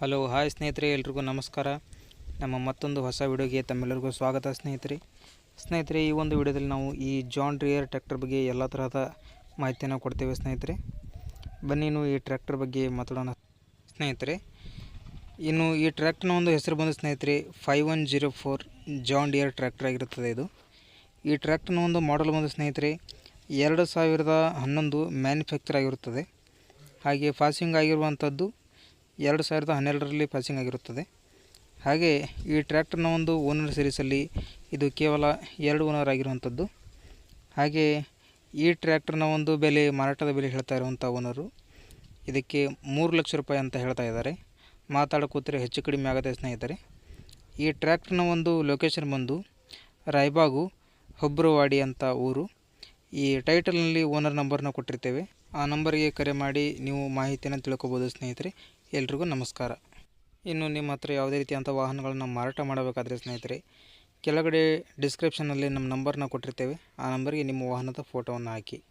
Hello, hi ಸ್ನೇಹಿತರೆ, ಎಲ್ರಿಗೂ ನಮಸ್ಕಾರ. ನಮ್ಮ ಮತ್ತೊಂದು ಹೊಸ ವಿಡಿಯೋಗೆ ತಮ್ಮೆಲ್ಲರಿಗೂ ಸ್ವಾಗತ ಸ್ನೇಹಿತರೆ. ಸ್ನೇಹಿತರೆ, ಈ ಒಂದು ವಿಡಿಯೋದಲ್ಲಿ ನಾವು ಈ ಜಾನ್ ಡ್ರಿಯರ್ ಟ್ರ್ಯಾಕ್ಟರ್ ಬಗ್ಗೆ ಎಲ್ಲ ತರಹದ ಮಾಹಿತಿಯನ್ನು ಕೊಡ್ತೇವೆ ಸ್ನೇಹಿತರೆ. ಬನ್ನಿ ನೀವು ಈ ಟ್ರ್ಯಾಕ್ಟರ್ ಬಗ್ಗೆ ಮಾತಾಡೋಣ. ಸ್ನೇಹಿತರೆ, ಇನ್ನು ಈ ಟ್ರ್ಯಾಕ್ಟರ್ನ ಒಂದು ಹೆಸರು ಬಂದ ಸ್ನೇಹಿತರೆ five one zero four John Deere tractor ಆಗಿರುತ್ತದೆ ಇದು. ಈ ಟ್ರ್ಯಾಕ್ಟರ್ನ ಒಂದು ಮಾಡಲ್ ಬಂದು ಸ್ನೇಹಿತರೆ, ಎರಡು ಸಾವಿರದ ಹನ್ನೊಂದು ಮ್ಯಾನುಫ್ಯಾಕ್ಚರ್ ಆಗಿರುತ್ತದೆ. ಹಾಗೆ ಫಾಸಿಂಗ್ ಆಗಿರುವಂಥದ್ದು ಎರಡು ಸಾವಿರದ ಹನ್ನೆರಡರಲ್ಲಿ ಪಾಸಿಂಗ್ ಆಗಿರುತ್ತದೆ. ಹಾಗೆ ಈ ಟ್ರ್ಯಾಕ್ಟರ್ನ ಒಂದು ಓನರ್ ಸೀರೀಸಲ್ಲಿ ಇದು ಕೇವಲ ಎರಡು ಓನರ್ ಆಗಿರುವಂಥದ್ದು. ಹಾಗೆ ಈ ಟ್ರ್ಯಾಕ್ಟರ್ನ ಒಂದು ಬೆಲೆ, ಮಾರಾಟದ ಬೆಲೆ ಹೇಳ್ತಾ ಇರುವಂಥ ಓನರು ಇದಕ್ಕೆ ಮೂರು ಲಕ್ಷ ರೂಪಾಯಿ ಅಂತ ಹೇಳ್ತಾ ಇದ್ದಾರೆ. ಮಾತಾಡೋಕೂತ್ರೆ ಹೆಚ್ಚು ಕಡಿಮೆ ಆಗದೆ ಸ್ನೇಹಿತರೆ. ಈ ಟ್ರ್ಯಾಕ್ಟರ್ನ ಒಂದು ಲೊಕೇಶನ್ ಬಂದು ರಾಯಬಾಗು ಹೊಬ್ರವಾಡಿ ಅಂತ ಊರು. ಈ ಟೈಟಲ್ನಲ್ಲಿ ಓನರ್ ನಂಬರ್ನ ಕೊಟ್ಟಿರ್ತೇವೆ. ಆ ನಂಬರಿಗೆ ಕರೆ ಮಾಡಿ ನೀವು ಮಾಹಿತಿಯನ್ನು ತಿಳ್ಕೊಬೋದು ಸ್ನೇಹಿತರೆ. ಎಲ್ರಿಗೂ ನಮಸ್ಕಾರ. ಇನ್ನು ನಿಮ್ಮ ಹತ್ರ ಯಾವುದೇ ರೀತಿಯಂಥ ವಾಹನಗಳನ್ನು ಮಾರಾಟ ಮಾಡಬೇಕಾದ್ರೆ ಸ್ನೇಹಿತರೆ, ಕೆಳಗಡೆ ಡಿಸ್ಕ್ರಿಪ್ಷನಲ್ಲಿ ನಮ್ಮ ನಂಬರ್ನ ಕೊಟ್ಟಿರ್ತೇವೆ. ಆ ನಂಬರ್ಗೆ ನಿಮ್ಮ ವಾಹನದ ಫೋಟೋವನ್ನು ಹಾಕಿ.